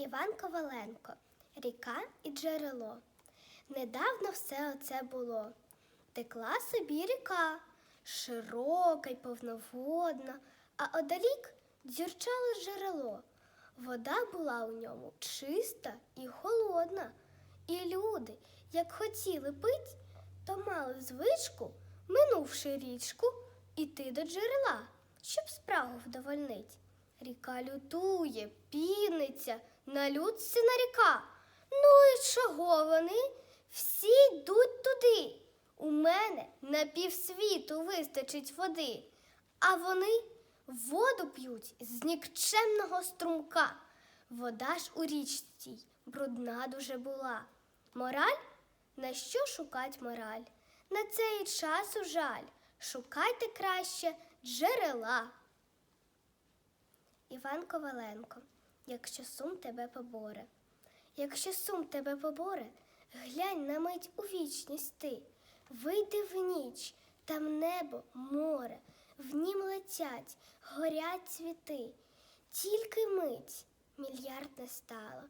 Іван Коваленко Ріка і джерело. Недавно все оце було. Текла собі ріка, широка й повноводна, а одалік дзюрчало джерело. Вода була у ньому чиста і холодна. І люди, як хотіли пить, то мали звичку, минувши річку, іти до джерела, щоб спрагу вдовольнить. Ріка лютує, піниться, на людці наріка. Ну і чого вони? Всі йдуть туди. У мене на півсвіту вистачить води, а вони воду п'ють з нікчемного струмка. Вода ж у річці брудна дуже була. Мораль? На що шукать мораль? На цей часу жаль. Шукайте краще джерела. Іван Коваленко, якщо сум тебе поборе. Якщо сум тебе поборе, глянь на мить у вічність ти, вийди в ніч, там небо, море, в нім летять, горять цвіти. Тільки мить мільярд не стало,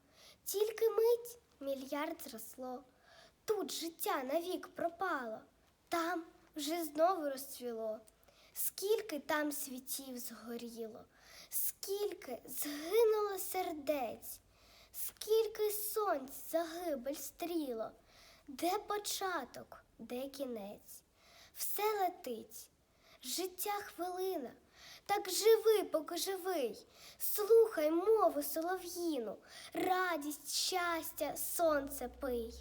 тільки мить мільярд зросло. Тут життя навік пропало, там вже знову розцвіло. Скільки там світів згоріло, скільки згинуло сердець, скільки сонць загибель стріло, де початок, де кінець, все летить, життя хвилина, так живи, поки живий, слухай мову солов'їну, радість, щастя, сонце пий.